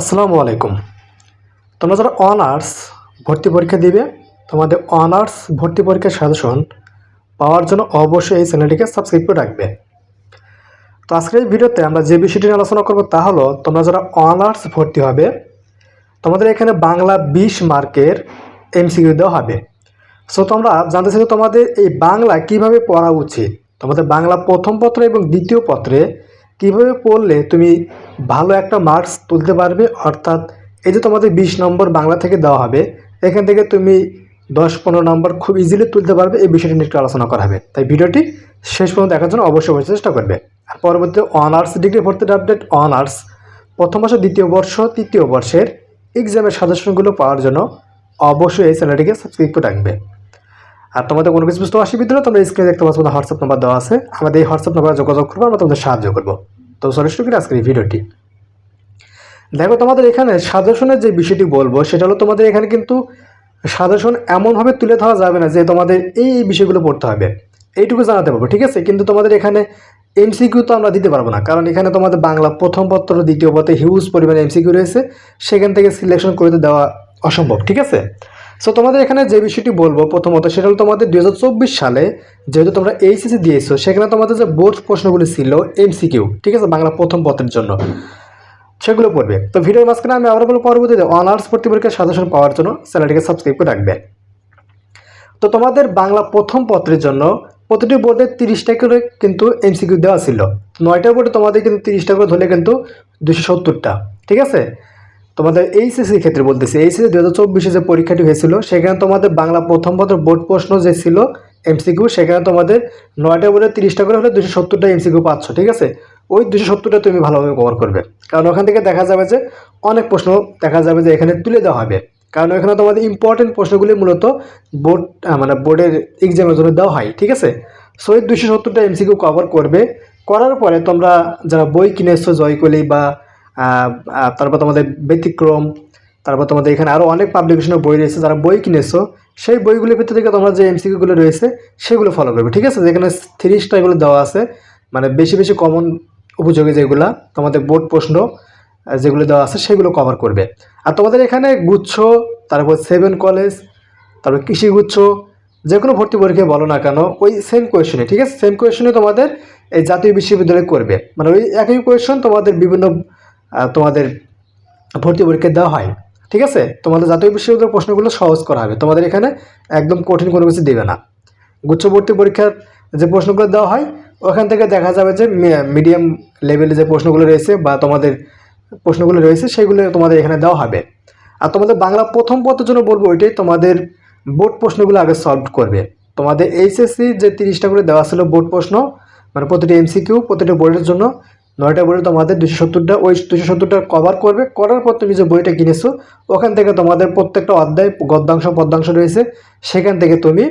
আসসালামু আলাইকুম। তোমরা যারা অনার্স ভর্তি পরীক্ষা দিবে, তোমাদের অনার্স ভর্তি পরীক্ষার সাজেশন পাওয়ার জন্য অবশ্যই এই চ্যানেলটিকে সাবস্ক্রাইব করে রাখবে। তো আজকের এই ভিডিওতে আমরা যে বিষয়টি নিয়ে আলোচনা করব তা হলো, তোমরা যারা অনার্স ভর্তি হবে, তোমাদের এখানে বাংলা বিশ মার্কের এমসিকিউ দেওয়া হবে। সো তোমরা জানতে চাই তোমাদের এই বাংলা কীভাবে পড়া উচিত? তোমাদের বাংলা প্রথম পত্র এবং দ্বিতীয় পত্রে কীভাবে পড়লে তুমি ভালো একটা মার্কস তুলতে পারবে? অর্থাৎ এই যে তোমাদের বিশ নম্বর বাংলা থেকে দেওয়া হবে, এখান থেকে তুমি দশ পনেরো নম্বর খুব ইজিলি তুলতে পারবে। এই বিষয়টি নিয়ে একটু আলোচনা করা হবে। তাই ভিডিওটি শেষ পর্যন্ত দেখার জন্য অবশ্যই অবশ্যই চেষ্টা করবে। আর পরবর্তী অনার্স ডিগ্রি ভর্তির আপডেট অনার্স প্রথম বর্ষ, দ্বিতীয় বর্ষ, তৃতীয় বর্ষের এক্সামের সাজেশনগুলো পাওয়ার জন্য অবশ্যই এই চ্যানেলটিকে সাবস্ক্রাইব করে রাখবে। আর তোমাদের কোনো কিছু বুঝতে অসুবিধা তোমরা স্ক্রিনে দেখতে পাচ্ছ হোয়াটসঅ্যাপ নাম্বার দেওয়া আছে। আমাদের এই হোয়াটসঅ্যাপ নাম্বারে যোগাযোগ করব, আমরা তোমাদের সাহায্য করব। তো সরাসরি করে আজকের এই ভিডিওটি? দেখো, তোমাদের এখানে সাজেশনের যে বিষয়টি বলব, সেটা হলো তোমাদের এখানে কিন্তু সাজেশন এমনভাবে তুলে ধরা যাবে না যে তোমাদের এই এই বিষয়গুলো পড়তে হবে। এইটুকু জানাতে পারব, ঠিক আছে? কিন্তু তোমাদের এখানে এমসিকিউ তো আমরা দিতে পারব না, কারণ এখানে তোমাদের বাংলা প্রথম পত্র, দ্বিতীয় পথে হিউজ পরিমাণে এমসিকিউ রয়েছে। সেখান থেকে সিলেকশন করে দেওয়া অসম্ভব, ঠিক আছে? সো তোমাদের এখানে যে বিষয়টি বলব প্রথমত, সেটা হলো তোমাদের দু সালে যেহেতু তোমরা এইচএসি দিয়েছ, সেখানে তোমাদের যে বোর্ড প্রশ্নগুলি ছিল এমসিকিউ ঠিক আছে, বাংলা প্রথম পত্রের জন্য, সেগুলো পড়বে। তো ভিডিওর মাঝখানে আমি আবার বলব, পরবর্তীতে অনার্স ভর্তি পরীক্ষার সাজেশন পাওয়ার জন্য চ্যানেলটিকে সাবস্ক্রাইব করে রাখবে। তো তোমাদের বাংলা প্রথম পত্রের জন্য প্রতিটি বোর্ডে তিরিশটা করে কিন্তু এমসিকিউ দেওয়া ছিল। নয়টা বোর্ডে তোমাদের কিন্তু তিরিশটা করে ধরলে কিন্তু দুশো সত্তরটা, ঠিক আছে? তোমাদের এইচএসির ক্ষেত্রে বলতেছি এইচএসি দু হাজার চব্বিশে যে পরীক্ষাটি হয়েছিল, সেখানে তোমাদের বাংলা প্রথম পত্র বোর্ড প্রশ্ন যে ছিল এমসিকিউ সেখানে তোমাদের নয়টা বোর্ডে তিরিশটা করে হলে দুশো সত্তরটা এমসিকিউ পাচ্ছ, ঠিক আছে? ওই দুশো সত্তরটা তুমি ভালোভাবে কভার করবে। কারণ ওখান থেকে দেখা যাবে যে অনেক প্রশ্ন দেখা যাবে যে এখানে তুলে দেওয়া হবে। কারণ এখানে তোমাদের ইম্পর্টেন্ট প্রশ্নগুলি মূলত বোর্ড মানে বোর্ডের এক্সামের জন্য দেওয়া হয়, ঠিক আছে? সো এই দুশো সত্তরটা এমসিকিউ কভার করবে। করার পরে তোমরা যারা বই কিনেছো, জয়কলি বা তারপর তোমাদের ব্যতিক্রম, তারপর তোমাদের এখানে আরও অনেক পাবলিকেশনের বই রয়েছে, যারা বই কিনেছো, সেই বইগুলির ভিতর থেকে তোমরা যে এমসিকিউগুলো রয়েছে, সেগুলো ফলো করবে, ঠিক আছে? যেখানে থ্রি স্টারগুলো দেওয়া আছে মানে বেশি বেশি কমন উপযোগী যেগুলা, তোমাদের বোর্ড প্রশ্ন যেগুলো দেওয়া আছে, সেগুলো কভার করবে। আর তোমাদের এখানে গুচ্ছ, তারপর সেভেন কলেজ তারপর কৃষি গুচ্ছ যে কোনো ভর্তি পরীক্ষায় বলো না কেন, ওই সেম কোয়েশনে ঠিক আছে? সেম কোয়েশনে তোমাদের এই জাতীয় বিশ্ববিদ্যালয় করবে। মানে ওই একই কোয়েশন তোমাদের বিভিন্ন তোমাদের ভর্তি পরীক্ষায় দেওয়া হয়, ঠিক আছে? তোমাদের জাতীয় বিশ্ববিদ্যালয়ের প্রশ্নগুলো সহজ করা হবে। তোমাদের এখানে একদম কঠিন কোনো কিছু দেবে না। গুচ্ছবর্তী পরীক্ষার যে প্রশ্নগুলো দেওয়া হয়, ওখান থেকে দেখা যাবে যে মিডিয়াম লেভেলে যে প্রশ্নগুলো রয়েছে বা তোমাদের প্রশ্নগুলো রয়েছে, সেগুলো তোমাদের এখানে দেওয়া হবে। আর তোমাদের বাংলা প্রথম পত্রের জন্য বলব, ওইটাই তোমাদের বোর্ড প্রশ্নগুলো আগে সলভ করবে। তোমাদের এইচএসসি যে তিরিশটা করে দেওয়া ছিল বোর্ড প্রশ্ন মানে প্রতিটি এমসিকিউ প্রতিটি বোর্ডের জন্য নয়টা বোর্ডে তোমাদের দুশো সত্তরটা, ওই দুশো সত্তরটা কভার করবে, করার পর তুমি যে বইটা কিনেছো, ওখান থেকে তোমাদের প্রত্যেকটা অধ্যায়, গদ্যাংশ, পদ্যাংশ রয়েছে। সেখান থেকে তুমি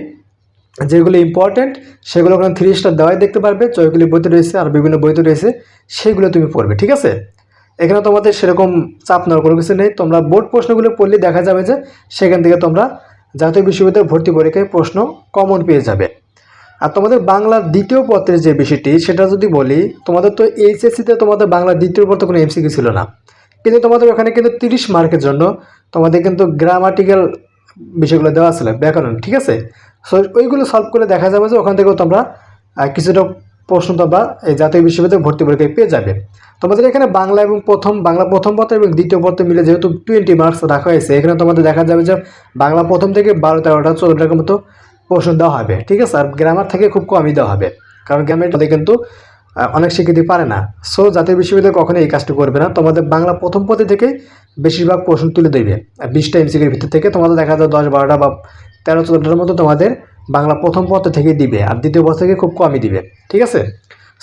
যেগুলো ইম্পর্ট্যান্ট সেগুলো ওখানে থ্রি স্টার দেওয়াই দেখতে পারবে। জয়গুলি বইতে রয়েছে আর বিভিন্ন বইতে রয়েছে, সেগুলো তুমি পড়বে, ঠিক আছে? এখানে তোমাদের সেরকম চাপ নেওয়ার কোনো কিছু নেই। তোমরা বোর্ড প্রশ্নগুলো পড়লে দেখা যাবে যে, সেখান থেকে তোমরা জাতীয় বিশ্ববিদ্যালয় ভর্তি পরীক্ষায় প্রশ্ন কমন পেয়ে যাবে। আর তোমাদের বাংলার দ্বিতীয় পত্রের যে বিষয়টি, সেটা যদি বলি, তোমাদের তো এইচএসসিতে তোমাদের বাংলার দ্বিতীয় পত্র কোনো এমসিকিউ ছিল না। কিন্তু তোমাদের ওখানে কিন্তু তিরিশ মার্কের জন্য তোমাদের কিন্তু গ্রামাটিক্যাল বিষয়গুলো দেওয়া ছিল, ব্যাকরণ, ঠিক আছে? সো ওইগুলো সলভ করে দেখা যাবে যে ওখান থেকেও তোমরা কিছুটা প্রশ্ন তোমরা এই জাতীয় বিশ্ববিদ্যালয়ে ভর্তি পরীক্ষায় পেয়ে যাবে। তোমাদের এখানে বাংলা এবং প্রথম, বাংলা প্রথম পত্র এবং দ্বিতীয় পত্র মিলে যেহেতু টোয়েন্টি মার্কস রাখা হয়েছে, এখানে তোমাদের দেখা যাবে যে বাংলা প্রথম থেকে বারো তেরোটা, চোদ্দোটার মতো প্রশ্ন দেওয়া হবে, ঠিক আছে? আর গ্রামার থেকে খুব কমই দেওয়া হবে, কারণ গ্রামের তাদের কিন্তু অনেক স্বীকৃতি পারে না। সো জাতীয় বিশ্ববিদ্যালয় কখনো এই কাজটি করবে না। তোমাদের বাংলা প্রথম পদে থেকে বেশিরভাগ প্রশ্ন তুলে দেবে। বিশটা এমসিকির ভিতর থেকে তোমাদের দেখা যায় দশ, বারোটা বা তেরো, চোদ্দোটার মতো তোমাদের বাংলা প্রথম পত্র থেকে দিবে, আর দ্বিতীয় পত্র থেকে খুব কমই দিবে, ঠিক আছে?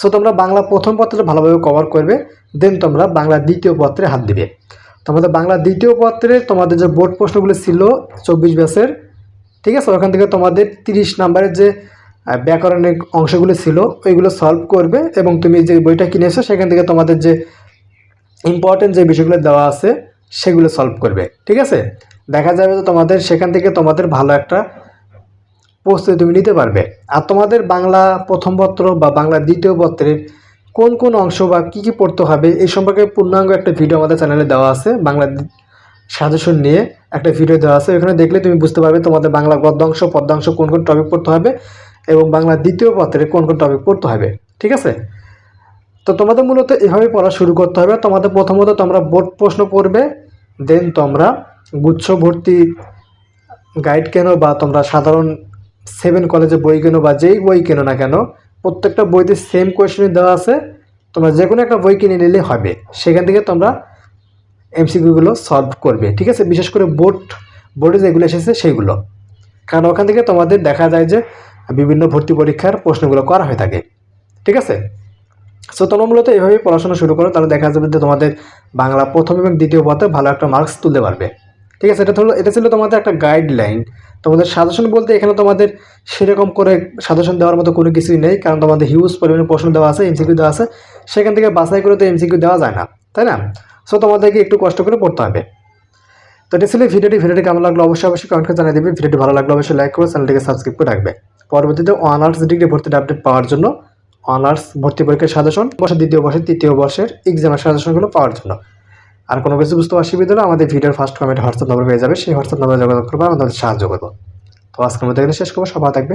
সো তোমরা বাংলা প্রথম পত্রটা ভালোভাবে কভার করবে দেন তোমরা বাংলা দ্বিতীয় পত্রে হাত দিবে। তোমাদের বাংলা দ্বিতীয় পত্রে তোমাদের যে বোর্ড প্রশ্নগুলো ছিল, চব্বিশ ব্যাসের ঠিক আছে, ওখান থেকে তোমাদের তিরিশ নাম্বারের যে ব্যাকরণের অংশগুলো ছিল, ওইগুলো সলভ করবে এবং তুমি যে বইটা কিনেছো, সেখান থেকে তোমাদের যে ইম্পর্টেন্ট যে বিষয়গুলো দেওয়া আছে, সেগুলো সলভ করবে, ঠিক আছে? দেখা যাবে যে তোমাদের, সেখান থেকে তোমাদের ভালো একটা প্রস্তুতি তুমি নিতে পারবে। আর তোমাদের বাংলা প্রথম পত্র বা বাংলা দ্বিতীয় পত্রের কোন কোন অংশ বা কী কী পড়তে হবে, এই সম্পর্কে পূর্ণাঙ্গ একটা ভিডিও আমাদের চ্যানেলে দেওয়া আছে, বাংলা সাজেশন নিয়ে একটা ভিডিও দেওয়া আছে। এখানে দেখলে তুমি বুঝতে পারবে তোমাদের বাংলা গদ্যাংশ, পদ্যাংশ কোন কোন টপিক পড়তে হবে এবং বাংলা দ্বিতীয় পত্রে কোন কোন টপিক পড়তে হবে, ঠিক আছে? তো তোমাদের মূলত এভাবে পড়া শুরু করতে হবে। তোমাদের প্রথমত তোমরা বোর্ড প্রশ্ন পড়বে দেন তোমরা গুচ্ছ ভর্তি গাইড কেনো বা তোমরা সাধারণ সেভেন কলেজে বই কেনো বা যেই বই কেনো না কেন, প্রত্যেকটা বইতে সেম কোয়েশনই দেওয়া আছে। তোমরা যে কোনো একটা বই কিনে নিলে হবে। সেখান থেকে তোমরা এমসিকিউগুলো সলভ করবে, ঠিক আছে? বিশেষ করে বোর্ড বোর্ডে যেগুলো এসেছে সেইগুলো কারণ ওখান থেকে তোমাদের দেখা যায় যে বিভিন্ন ভর্তি পরীক্ষার প্রশ্নগুলো করা হয়ে থাকে, ঠিক আছে? সো তোমরা মূলত এভাবেই পড়াশোনা শুরু করো, তাহলে দেখা যাবে যে তোমাদের বাংলা প্রথম এবং দ্বিতীয় পথে ভালো একটা মার্কস তুলতে পারবে, ঠিক আছে? এটা হলো, এটা ছিল তোমাদের একটা গাইডলাইন তোমাদের সাজেশন বলতে এখানে তোমাদের সেরকম করে সাজেশন দেওয়ার মতো কোনো কিছুই নেই, কারণ তোমাদের হিউজ পরিমাণে প্রশ্ন দেওয়া আছে এমসিকিউ দেওয়া আছে। সেখান থেকে বাছাই করে তো এমসিকিউ দেওয়া যায় না, তাই না? সো তোমাদেরকে একটু কষ্ট করে পড়তে হবে। তো এটা ছিল ভিডিওটি। ভিডিওটি কেমন লাগল অবশ্যই অবশ্যই কমেন্ট করে জানিয়ে দেবে। ভিডিওটি ভালো লাগল অবশ্যই লাইক করে চ্যানেলটিকে সাবস্ক্রাইব করে রাখবে। পরবর্তীতে অনার্স ডিগ্রি ভর্তির আপডেট পাওয়ার জন্য অনার্স ভর্তি পরীক্ষার সাজেশন বর্ষের দ্বিতীয় বর্ষের, তৃতীয় বর্ষের এক্সামের সাজেশনগুলো পাওয়ার জন্য। আর কোনো কিছু বুঝতে অসুবিধা হলে আমাদের ভিডিওর ফার্স্ট কমেন্ট হোয়াটসঅ্যাপ নম্বর পেয়ে যাবে। সেই হোয়াটসঅ্যাপ নম্বরে যোগাযোগ করব, আমাদের সাহায্য করব। তো আজকের মধ্যে এখানে শেষ করব। সবাই থাকবে।